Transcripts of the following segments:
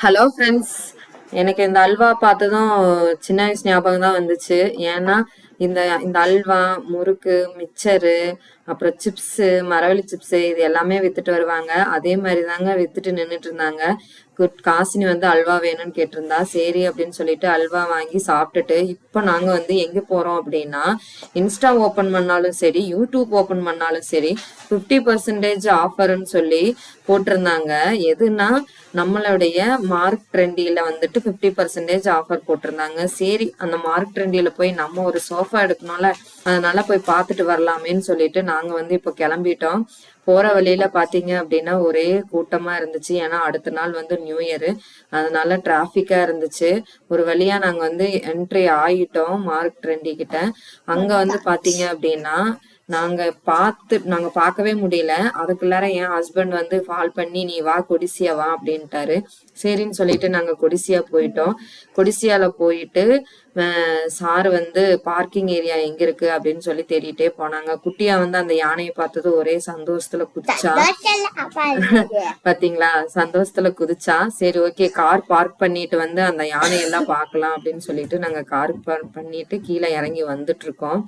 Hello friends எனக்கு இந்த அல்வா பார்த்ததும் சின்ன வயசு ஞாபகம் தான் வந்துச்சு. ஏன்னா இந்த இந்த அல்வா முறுக்கு மிச்சரு அப்புறம் சிப்ஸு மரவள்ளி சிப்ஸு இது எல்லாமே வித்துட்டு வருவாங்க. அதே மாதிரி தாங்க வித்துட்டு நின்றுட்டு இருந்தாங்க. குட் காசினி வந்து அல்வா வேணும்னு கேட்டிருந்தா சரி அப்படின்னு சொல்லிட்டு அல்வா வாங்கி சாப்பிட்டுட்டு இப்போ நாங்கள் வந்து எங்கே போகிறோம் அப்படின்னா இன்ஸ்டா ஓப்பன் பண்ணாலும் சரி யூடியூப் ஓப்பன் பண்ணாலும் சரி ஃபிஃப்டி பர்சன்டேஜ் ஆஃபர்னு சொல்லி போட்டிருந்தாங்க. எதுனா நம்மளுடைய மார்க் ட்ரெண்டியில் வந்துட்டு ஃபிஃப்டி பர்சன்டேஜ் ஆஃபர் போட்டிருந்தாங்க. சரி அந்த மார்க் ட்ரெண்டியில் போய் நம்ம ஒரு சோஃபா எடுக்கணும்ல அதனால போய் பார்த்துட்டு வரலாமேன்னு சொல்லிட்டு நாங்கள் வந்து இப்போ கிளம்பிட்டோம். போற வழியில பாத்தீங்க அப்படின்னா ஒரே கூட்டமா இருந்துச்சு. ஏன்னா அடுத்த நாள் வந்து நியூ இயரு அதனால டிராபிக்கா இருந்துச்சு. ஒரு வழியா நாங்க வந்து என்ட்ரி ஆயிட்டோம் மார்க் ட்ரெண்டி கிட்ட. அங்க வந்து பாத்தீங்க அப்படின்னா நாங்க பார்த்து நாங்க பார்க்கவே முடியல. அதுக்குள்ளார என் ஹஸ்பண்ட் வந்து கால் பண்ணி நீ வா கொடிசியா வா அப்படின்ட்டாரு. சரின்னு சொல்லிட்டு நாங்க கொடிசியா போயிட்டோம். கொடிசியால போயிட்டு சார் வந்து பார்க்கிங் ஏரியா எங்க இருக்கு? அப்படின்னு சொல்லி தேடிட்டே போனாங்க. குட்டியா வந்து அந்த யானையை பார்த்தது ஒரே சந்தோஷத்துல குதிச்சா. பாத்தீங்களா? சந்தோஷத்துல குதிச்சா. சரி ஓகே கார் பார்க் பண்ணிட்டு வந்து அந்த யானையெல்லாம் பார்க்கலாம் அப்படின்னு சொல்லிட்டு நாங்க கார் பார்க் பண்ணிட்டு கீழே இறங்கி வந்துட்டு இருக்கோம்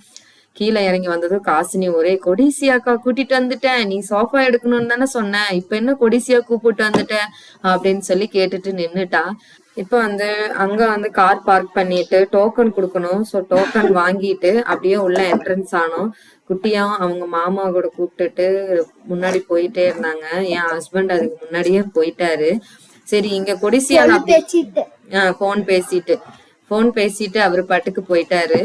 கீழே இறங்கி வந்ததும் காசினி ஒரே கொடிசியாக்கா கூட்டிட்டு வந்துட்டேன். நீ சோஃபா எடுக்கணும்னு தானே சொன்ன. இப்ப என்ன கொடிசியா கூப்பிட்டு வந்துட்ட? அப்படின்னு சொல்லி கேட்டுட்டு நின்னுட்டா. இப்ப வந்து அங்க வந்து கார் பார்க் பண்ணிட்டு டோக்கன் கொடுக்கணும். ஸோ டோக்கன் வாங்கிட்டு அப்படியே உள்ள என்ட்ரன்ஸ் ஆனோம். குட்டியாவும் அவங்க மாமா கூட கூப்பிட்டுட்டு முன்னாடி போயிட்டே இருந்தாங்க. என் ஹஸ்பண்ட் அதுக்கு முன்னாடியே போயிட்டாரு. சரி இங்க கொடிசியால போன் பேசிட்டு. போன் பேசிட்டு அவர் பாட்டுக்கு போயிட்டாரு.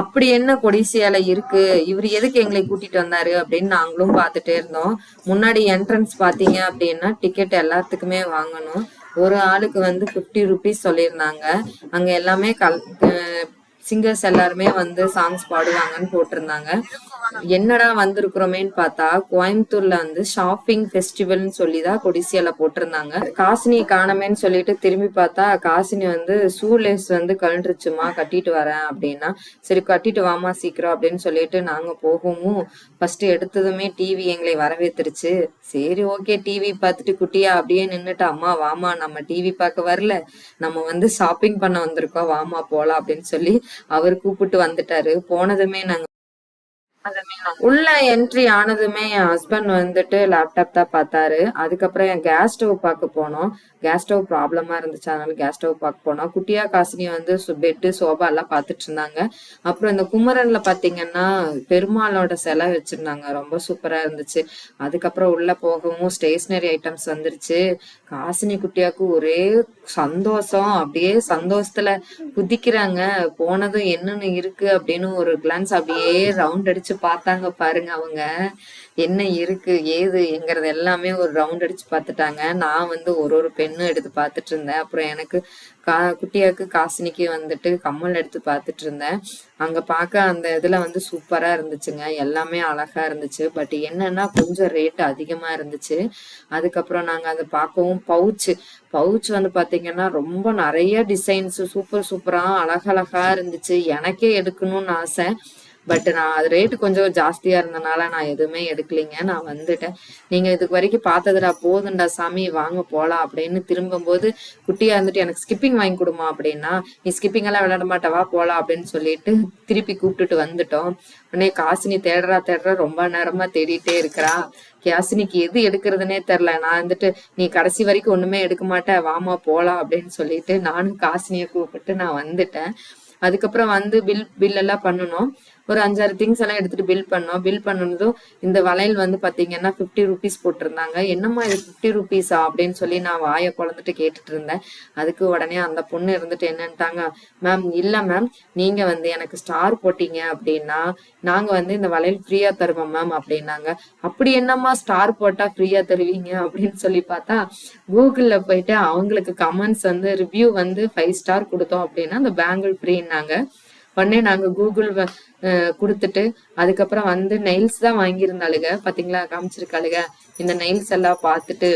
அப்படி என்ன கொடிசியால இருக்கு? இவர் எதுக்கு எங்களை கூட்டிட்டு வந்தாரு அப்படின்னு நாங்களும் பார்த்துட்டே இருந்தோம். முன்னாடி என்ட்ரன்ஸ் பாத்தீங்க அப்படின்னா டிக்கெட் எல்லாத்துக்குமே வாங்கணும். ஒரு ஆளுக்கு வந்து ஃபிஃப்டி ருபீஸ் சொல்லியிருந்தாங்க. அங்க எல்லாமே கல் சிங்கர்ஸ் எல்லாருமே வந்து சாங்ஸ் பாடுவாங்கன்னு போட்டிருந்தாங்க. என்னடா வந்திருக்கிறோமேன்னு பார்த்தா கோயம்புத்தூர்ல வந்து ஷாப்பிங் ஃபெஸ்டிவல்னு சொல்லி தான் கொடிசியால போட்டிருந்தாங்க. காசினி காணமேன்னு சொல்லிட்டு திரும்பி பார்த்தா காசினி வந்து ஷூலேஸ் வந்து கழண்டுருச்சுமா கட்டிட்டு வரேன் அப்படின்னா சரி கட்டிட்டு வாமா சீக்கிரம் அப்படின்னு சொல்லிட்டு நாங்க போகவும் ஃபர்ஸ்ட் எடுத்ததுமே டிவி எங்களை வரவேத்துருச்சு. சரி ஓகே டிவி பார்த்துட்டு குட்டியா அப்படியே நின்றுட்டு அம்மா வாமா நம்ம டிவி பார்க்க வரல. நம்ம வந்து ஷாப்பிங் பண்ண வந்திருக்கோம் வாமா போலாம் அப்படின்னு சொல்லி அவர் கூப்பிட்டு வந்துட்டாரு. போனதுமே நாங்க உள்ள என்ட்ரி ஆனதுமே என் ஹஸ்பண்ட் வந்துட்டு லேப்டாப் தான் பார்த்தாரு. அதுக்கப்புறம் என் கேஸ் ஸ்டவ் பார்க்க போனோம். கேஸ் ஸ்டவ் ப்ராப்ளமா இருந்துச்சு. அதனால கேஸ் ஸ்டவ் பார்க்க போனோம். குட்டியா காசினி வந்து பெட்டு சோபா எல்லாம் பார்த்துட்டு இருந்தாங்க. அப்புறம் இந்த குமரன்ல பாத்தீங்கன்னா பெருமாளோட சிலை வச்சிருந்தாங்க. ரொம்ப சூப்பரா இருந்துச்சு. அதுக்கப்புறம் உள்ள போகவும் ஸ்டேஷ்னரி ஐட்டம்ஸ் வந்துருச்சு. காசினி குட்டியாக்கு ஒரே சந்தோஷம். அப்படியே சந்தோஷத்துல குதிக்கிறாங்க. போனதும் என்னன்னு இருக்கு அப்படின்னு ஒரு கிளான்ஸ் அப்படியே ரவுண்ட் அடிச்சு பார்த்தாங்க பாருங்க அவங்க. என்ன இருக்கு ஏது எங்கிறது எல்லாமே ஒரு ரவுண்ட் அடிச்சு பார்த்துட்டாங்க. நான் வந்து ஒரு ஒரு பெண்ணும் எடுத்து பார்த்துட்டு இருந்தேன். அப்புறம் எனக்கு கா குட்டியாக்கு காசினிக்கு வந்துட்டு கம்மல் எடுத்து பார்த்துட்டு இருந்தேன். அங்க பார்க்க அந்த இதுல வந்து சூப்பரா இருந்துச்சுங்க. எல்லாமே அழகா இருந்துச்சு. பட் என்னன்னா கொஞ்சம் ரேட் அதிகமா இருந்துச்சு. அதுக்கப்புறம் நாங்க அதை பார்க்கவும் பவுச்சு பவுச் வந்து பாத்தீங்கன்னா ரொம்ப நிறைய டிசைன்ஸ் சூப்பர் சூப்பரா அழகழகா இருந்துச்சு. எனக்கே எடுக்கணும்னு ஆசை. பட் நான் அது ரேட்டு கொஞ்சம் ஜாஸ்தியா இருந்தனால நான் எதுவுமே எடுக்கலைங்க. நான் வந்துட்டேன். நீங்க இதுக்கு வரைக்கும் பார்த்ததுடா போதுண்டா சாமி வாங்க போலாம் அப்படின்னு திரும்பும்போது குட்டியா இருந்துட்டு எனக்கு ஸ்கிப்பிங் வாங்கி கொடுமா அப்படின்னா நீ ஸ்கிப்பிங் எல்லாம் விளையாட மாட்டவா போலாம் அப்படின்னு சொல்லிட்டு திருப்பி கூப்பிட்டுட்டு வந்துட்டோம். உடனே காசினி தேடுறா தேடுறா ரொம்ப நேரமா தேடிட்டே இருக்கிறா. காசினிக்கு எது எடுக்கிறதுனே தெரில நான் வந்துட்டு நீ கடைசி வரைக்கும் ஒண்ணுமே எடுக்க மாட்டேன் வாமா போலாம் அப்படின்னு சொல்லிட்டு நானும் காசினிய கூப்பிட்டு நான் வந்துட்டேன். அதுக்கப்புறம் வந்து பில் பில் எல்லாம் பண்ணணும். ஒரு அஞ்சாறு திங்ஸ் எல்லாம் எடுத்துட்டு பில் பண்ணோம். பில் பண்ணதும் இந்த வளையல் வந்து பாத்தீங்கன்னா ஃபிஃப்டி ருபீஸ் போட்டிருந்தாங்க. என்னம்மா இது ஃபிஃப்டி ருபீஸா அப்படின்னு சொல்லி நான் வாயை குழந்துட்டு கேட்டுட்டு இருந்தேன். அதுக்கு உடனே அந்த பொண்ணு இருந்துட்டு என்னன்ட்டாங்க மேம் இல்ல மேம் நீங்க வந்து எனக்கு ஸ்டார் போட்டீங்க அப்படின்னா நாங்க வந்து இந்த வளையல் ஃப்ரீயா தருவோம் மேம் அப்படின்னாங்க. அப்படி என்னம்மா ஸ்டார் போட்டா ஃப்ரீயா தருவீங்க? அப்படின்னு சொல்லி பார்த்தா கூகுள்ல போயிட்டு அவங்களுக்கு கமெண்ட்ஸ் வந்து ரிவ்யூ வந்து ஃபைவ் ஸ்டார் கொடுத்தோம் அப்படின்னா அந்த பேங்கிள் ஃப்ரீன்னாங்க உடனே நாங்க கூகுள் கொடுத்துட்டு அதுக்கப்புறம் வந்து நெயில்ஸ் தான் வாங்கியிருந்தாளுங்க பாத்தீங்களா? காமிச்சிருக்காளுங்க இந்த நெயில்ஸ் எல்லாம் பார்த்துட்டு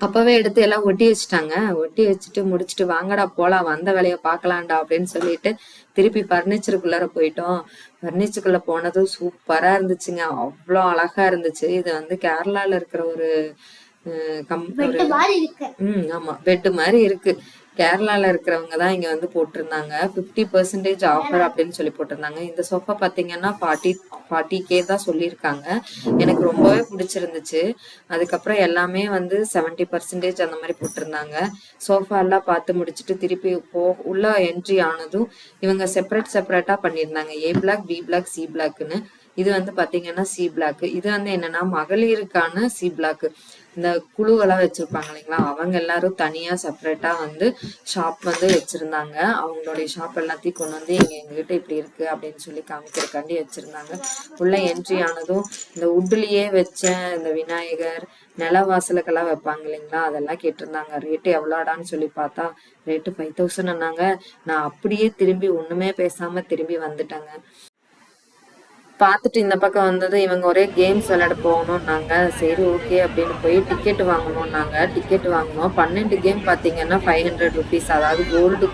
அப்பவே எடுத்து எல்லாம் ஒட்டி வச்சுட்டாங்க. ஒட்டி வச்சுட்டு முடிச்சுட்டு வாங்கடா போலாம். வந்த வேலையை பார்க்கலாம்டா அப்படின்னு சொல்லிட்டு திருப்பி பர்னிச்சருக்குள்ளார போயிட்டோம். பர்னிச்சருக்குள்ள போனதும் சூப்பரா இருந்துச்சுங்க. அவ்வளோ அழகா இருந்துச்சு. இது வந்து கேரளால இருக்கிற ஒரு கம் ஒரு வெட்டு மாதிரி இருக்கு. ம் ஆமா. பெட் மாதிரி இருக்கு. கேரளால இருக்கிறவங்க தான் இங்க வந்து போட்டிருந்தாங்க. 50% பர்சன்டேஜ் ஆஃபர் அப்படின்னு சொல்லி போட்டிருந்தாங்க. இந்த சோஃபா பாத்தீங்கன்னா ஃபார்ட்டி ஃபார்ட்டி கே தான் சொல்லியிருக்காங்க. எனக்கு ரொம்பவே பிடிச்சிருந்துச்சு. அதுக்கப்புறம் எல்லாமே வந்து 70% பர்சன்டேஜ் அந்த மாதிரி போட்டிருந்தாங்க. சோஃபா எல்லாம் பார்த்து முடிச்சுட்டு திருப்பி போ உள்ள என்ட்ரி ஆனதும் இவங்க செப்பரேட் செப்பரேட்டா பண்ணியிருந்தாங்க. A block B block C பிளாக்னு இது வந்து பாத்தீங்கன்னா சி பிளாக் இது வந்து என்னன்னா மகளிருக்கான சி பிளாக் இந்த குழுவெல்லாம் வச்சிருப்பாங்க இல்லைங்களா? அவங்க எல்லாரும் தனியா செப்பரேட்டா வந்து ஷாப் வந்து வச்சிருந்தாங்க. அவங்களுடைய ஷாப் எல்லாத்தையும் கொண்டு வந்து எங்க எங்ககிட்ட இப்படி இருக்கு அப்படின்னு சொல்லி காமிக்கிறக்காண்டி வச்சிருந்தாங்க. உள்ள என்ட்ரி ஆனதும் இந்த உட்லயே வச்ச இந்த விநாயகர் நிலவாசலுக்கெல்லாம் வைப்பாங்க இல்லைங்களா? அதெல்லாம் கேட்டிருந்தாங்க. ரேட்டு எவ்வளோடான்னு சொல்லி பார்த்தா ரேட்டு ஃபைவ் தௌசண்ட் நான் அப்படியே திரும்பி ஒண்ணுமே பேசாம திரும்பி வந்துட்டேங்க. பார்த்துட்டு இந்த பக்கம் வந்தது இவங்க ஒரே கேம்ஸ் விளையாட போகணும்னாங்க. சரி ஓகே அப்படின்னு போய் டிக்கெட் வாங்கணும்னாங்க. டிக்கெட் வாங்கினோம். பன்னெண்டு கேம் பார்த்தீங்கன்னா ஃபைவ் ஹண்ட்ரட் ருபீஸ் அதாவது கோல்டு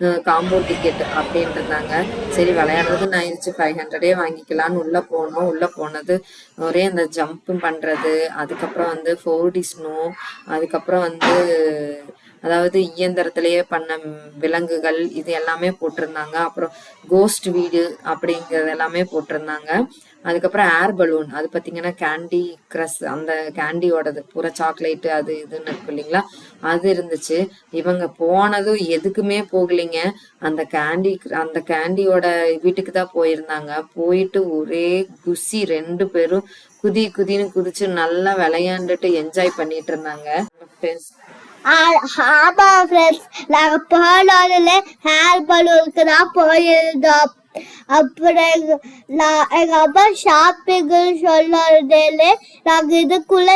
காம்போ டிக்கெட் அப்படின்னு இருந்தாங்க சரி விளையாடுறதுன்னு ஆயிடுச்சு ஃபைவ் ஹண்ட்ரடே வாங்கிக்கலான்னு உள்ள போனோம். உள்ள போனது ஒரே அந்த ஜம்ப் பண்றது அதுக்கப்புறம் வந்து ஃபோர் டி ஸ்னோ அதுக்கப்புறம் வந்து அதாவது இயந்திரத்திலேயே பண்ண விலங்குகள் இது எல்லாமே போட்டிருந்தாங்க. அப்புறம் கோஸ்ட் வீடு அப்படிங்கிறது எல்லாமே போட்டிருந்தாங்க. அதுக்கப்புறம் ஏர் பலூன் அது பார்த்தீங்கன்னா கேண்டி க்ரஸ் அந்த கேண்டியோடது பூரா சாக்லேட்டு அது இதுன்னு இருக்கு இல்லைங்களா? அது இருந்துச்சு. இவங்க போனதும் எதுக்குமே போகலைங்க. அந்த கேண்டி அந்த கேண்டியோட வீட்டுக்கு தான் போயிருந்தாங்க. போயிட்டு ஒரே குசி ரெண்டு பேரும் குதி குதின்னு குதிச்சு நல்லா விளையாண்டுட்டு என்ஜாய் பண்ணிட்டு இருந்தாங்க. ஆமா ஃப்ரெண்ட்ஸ் நாங்க போனோம்ல ஹேர் பலூனுக்கு தான் போயிருந்தோம். அப்புறம் எங்க- நான் எங்க அம்மா ஷாப்பிங் சொன்னதுல இதுக்குள்ள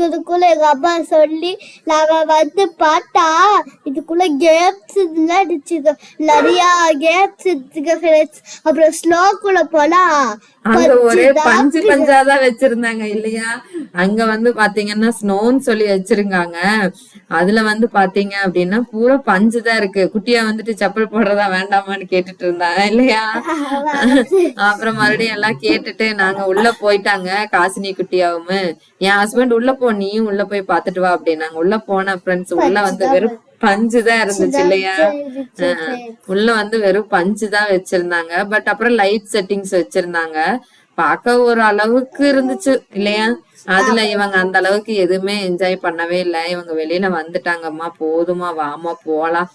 இதுக்குள்ள எங்க அம்மா சொல்லி நாங்க வந்து பார்த்தா இதுக்குள்ள கேம்ஸ் இதெல்லாம் இருந்துச்சுங்க நிறைய கேம்ஸ் இருந்துச்சுங்க ஃப்ரெண்ட்ஸ் அப்புறம் ஸ்லோக்குள்ள போனா அங்க ஒரே பஞ்சு பஞ்சா தான் வச்சிருந்தாங்க இல்லையா? அங்க வந்து பாத்தீங்கன்னா ஸ்னோன்னு சொல்லி வச்சிருக்காங்க. அதுல வந்து பாத்தீங்க அப்படின்னா பூரா பஞ்சு தான் இருக்கு. குட்டியா வந்துட்டு செப்பல் போடுறதா வேண்டாமான்னு கேட்டுட்டு இருந்தாங்க. இல்லையா? அப்புறம் மறுபடியும் எல்லாம் கேட்டுட்டு நாங்க உள்ள போயிட்டாங்க காசினி குட்டியாவும். என் ஹஸ்பண்ட் உள்ள போ நீயும் உள்ள போய் பாத்துட்டு வா அப்படின்னாங்க உள்ள போன ஃப்ரெண்ட்ஸ் உள்ள வந்து வெறும் பஞ்சு தான் இருந்துச்சு இல்லையா. உள்ள வந்து வெறும் பஞ்சு தான் வச்சிருந்தாங்க. பட் அப்புறம் லைட் செட்டிங்ஸ் வச்சிருந்தாங்க. பார்க்க ஒரு அளவுக்கு இருந்துச்சு இல்லையா? அதுல இவங்க அந்த அளவுக்கு எதுவுமே என்ஜாய் பண்ணவே இல்லை. இவங்க வெளியில வந்துட்டாங்கம்மா போதுமா வாமா போலாம்.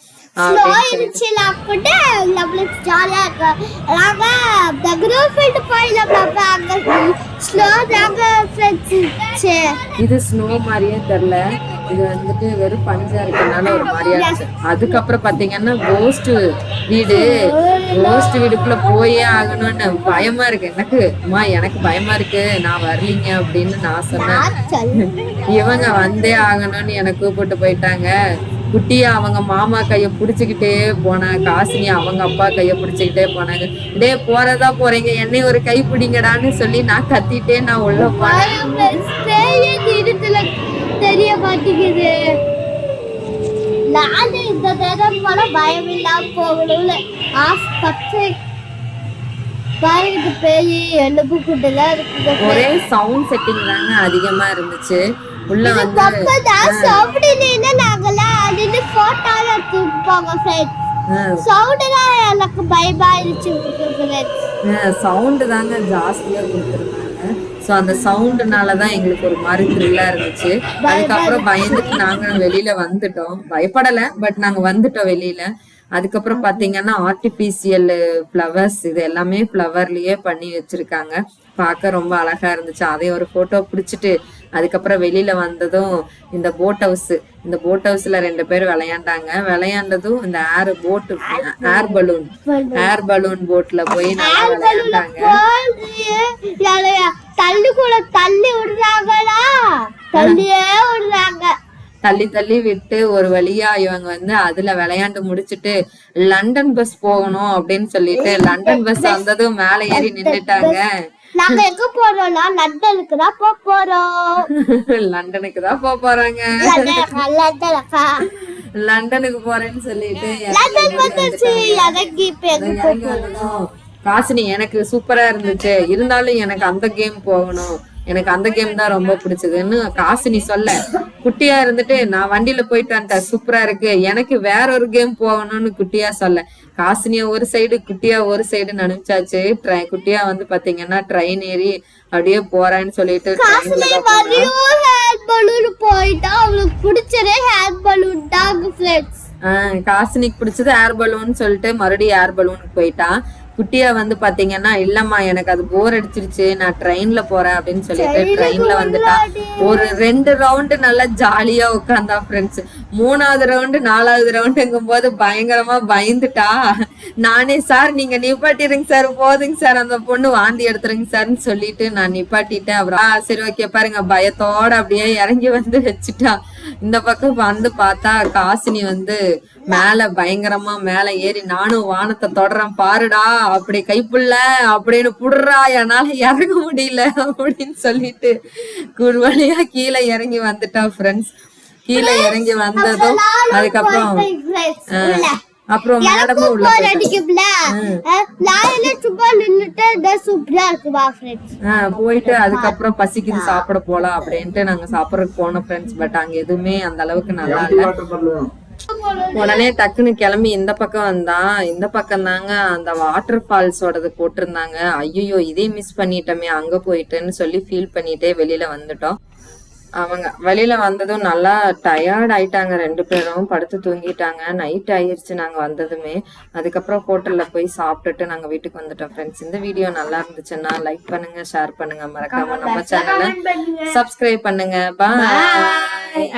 கூட நம்மளுக்கு இருக்கும் இந்த அங்க ஃப்ரெண்ட்ஸ் இருந்துச்சு இது ஸ்னோ மாதிரியே தெரியல. இது வந்துட்டு வெறும் பஞ்சா இருக்கனால ஒரு மாதிரியா இருந்துச்சு அதுக்கப்புறம் பாத்தீங்கன்னா கோஸ்ட் வீடு. கோஸ்ட் வீடுக்குள்ள போயே ஆகணும்னு பயமா இருக்கு. எனக்கு அம்மா எனக்கு பயமா இருக்கு. நான் வரலீங்க அப்படின்னு நான் சொன்னேன். இவங்க வந்தே ஆகணும்னு என்னை கூப்பிட்டு போயிட்டாங்க. குட்டியா அவங்க மாமா கைய புடிச்சுக்கிட்டே போனா காசினி அவங்க அப்பா கைய புடிச்சுக்கிட்டே போனாங்க. டே போறதா போறீங்க? என்னை ஒரு கை பிடிங்கடான்னு சொல்லி நான் கத்திட்டே நான் உள்ள போனேன். தெரிய மாட்டேங்குது. இந்த நேரம் போல பயம் இல்லாம போகணும்னு பாருங்க பேய் எலும்பு குண்டெல்லாம் இருக்குங்க ஒரே சவுண்ட் செட்டிங் தாங்க அதிகமா இருந்துச்சு. உள்ள வந்து சாப்பிடுனீங்க நாங்கெல்லாம் நின்று போட்டோல எடுத்துப்பாங்க ஃப்ரெண்ட்ஸ் சவுண்டு தான் எனக்கு பயமாயிருச்சு ஃப்ரெண்ட்ஸ் சவுண்டு தாங்க ஜாஸ்தியா கொடுத்துருந்தாங்க ஸோ அந்த சவுண்டுனால தான் எங்களுக்கு ஒரு மாதிரி த்ரில்லா இருந்துச்சு. அதுக்கப்புறம் பயந்துட்டு நாங்க வெளியில வந்துட்டோம். பயப்படல பட் நாங்க வந்துட்டோம் வெளியில. அதுக்கப்புறம் பாத்தீங்கன்னா ஆர்டிபிஷியல் ஃப்ளவர்ஸ் இது எல்லாமே ஃப்ளவர்லயே பண்ணி வச்சிருக்காங்க. பார்க்க ரொம்ப அழகா இருந்துச்சு. அதை ஒரு போட்டோ பிடிச்சிட்டு அதுக்கப்புறம் வெளியில வந்ததும் இந்த போட் ஹவுஸ் இந்த போட் ஹவுஸ்ல ரெண்டு பேர் விளையாண்டாங்க. விளையாண்டதும் இந்த air boat air balloon air balloon போட்ல போய் நல்லா விளையாண்டாங்க. தள்ளி கூட தள்ளி விடுறாங்களா? தள்ளியே விடுறாங்க. தள்ளி தள்ளி விட்டு ஒரு வழியா இவங்க வந்து அதுல விளையாண்டு முடிச்சிட்டு லண்டன் பஸ் போகணும் அப்படின்னு சொல்லிட்டு லண்டன் பஸ் வந்ததும் மேல ஏறி நின்னுட்டாங்க. நாங்க எங்க போறோம்னா லண்டனுக்கு தான் போக போறோம். லண்டனுக்கு தான் போக போறாங்க. லண்டனுக்கா போறேன்னு சொல்லிட்டு இறங்கி காசினி எனக்கு சூப்பரா இருந்துச்சு. இருந்தாலும் எனக்கு அந்த கேம் போகணும். எனக்கு அந்த கேம் தான் ரொம்ப பிடிச்சதுன்னு காசு நீ சொல்ல. குட்டியா இருந்துட்டு நான் வண்டியில போயிட்டு வந்துட்டேன். சூப்பரா இருக்கு. எனக்கு வேற ஒரு கேம் போகணும்னு குட்டியா சொல்ல. காசினிய ஒரு சைடு குட்டியா ஒரு சைடு அனுப்பிச்சாச்சு ட்ரை குட்டியா வந்து பாத்தீங்கன்னா ட்ரெயின் ஏறி அப்படியே போறேன்னு சொல்லிட்டு தான் போயிட்டா அவளுக்கு பிடிச்சதே ஹேர் பலூன் ஆஹ் காசினிக்கு பிடிச்சது ஏர் பலூன் சொல்லிட்டு மறுபடியும் ஏர் பலூனுக்கு போயிட்டான் குட்டியா வந்து பாத்தீங்கன்னா இல்லம்மா எனக்கு அது போர் அடிச்சிருச்சு நான் ட்ரெயின்ல போறேன் அப்படின்னு சொல்லிட்டு ட்ரெயின்ல வந்துட்டா. ஒரு ரெண்டு ரவுண்டு நல்லா ஜாலியா உட்காந்தா ஃப்ரெண்ட்ஸ் மூணாவது ரவுண்டு நாலாவது ரவுண்டுங்கும் போது பயங்கரமா பயந்துட்டா. நானே சார் நீங்க நிப்பாட்டிடுங்க சார். போதுங்க சார். அந்த பொண்ணு வாந்தி எடுத்துருங்க சார்னு சொல்லிட்டு நான் நிப்பாட்டிட்டேன். அப்புறம் "ஆ, சரி ஓகே பாருங்க. பயத்தோட அப்படியே இறங்கி வந்து வச்சுட்டா. இந்த பக்கம் வந்து பார்த்தா காசினி வந்து மேல பயங்கரமா மேல ஏறி நானும் வானத்தை தொடறேன் பாருடா அப்படி கைப்புள்ள அப்படின்னு புடுறா என்னால இறங்க முடியல அப்படின்னு சொல்லிட்டு குடு வழியா கீழே இறங்கி வந்துட்டா ஃப்ரெண்ட்ஸ் கீழே இறங்கி வந்ததும் அதுக்கப்புறம் ஆஹ், அப்புறம் மேடமும் உள்ள போர் போயிட்டாங்க. அடிக்கும்ல. லாயில சும்மா நின்னுட்டு இந்த சூப்பரா இருக்குமா ஃப்ரெண்ட்ஸ் ஆஹ் போயிட்டு அதுக்கப்புறம் பசிக்குது சாப்பிட போலாம் அப்படின்ட்டு நாங்க சாப்பிடறதுக்கு போனோம் ஃப்ரெண்ட்ஸ் பட் அங்க எதுவுமே அந்த அளவுக்கு நல்லா இல்ல. உடனே டக்குன்னு கிளம்பி இந்த பக்கம் வந்தா இந்த பக்கம் தாங்க அந்த வாட்டர் ஃபால்ஸோடது போட்டிருந்தாங்க. ஐயோ இதே மிஸ் பண்ணிட்டோமே அங்க போயிட்டுன்னு சொல்லி ஃபீல் பண்ணிட்டே வெளியில வந்துட்டோம். அவங்க வெளியில வந்ததும் நல்லா டயர்ட் ஆயிட்டாங்க ரெண்டு பேரும். படுத்து தூங்கிட்டாங்க. நைட் ஆயிருச்சு நாங்க வந்ததுமே. அதுக்கப்புறம் ஹோட்டல்ல போய் சாப்பிட்டுட்டு நாங்க வீட்டுக்கு வந்துட்டோம் ஃப்ரெண்ட்ஸ் இந்த வீடியோ நல்லா இருந்துச்சுன்னா லைக் பண்ணுங்க ஷேர் பண்ணுங்க. மறக்காம நம்ம சேனலை சப்ஸ்கிரைப் பண்ணுங்க. பாய்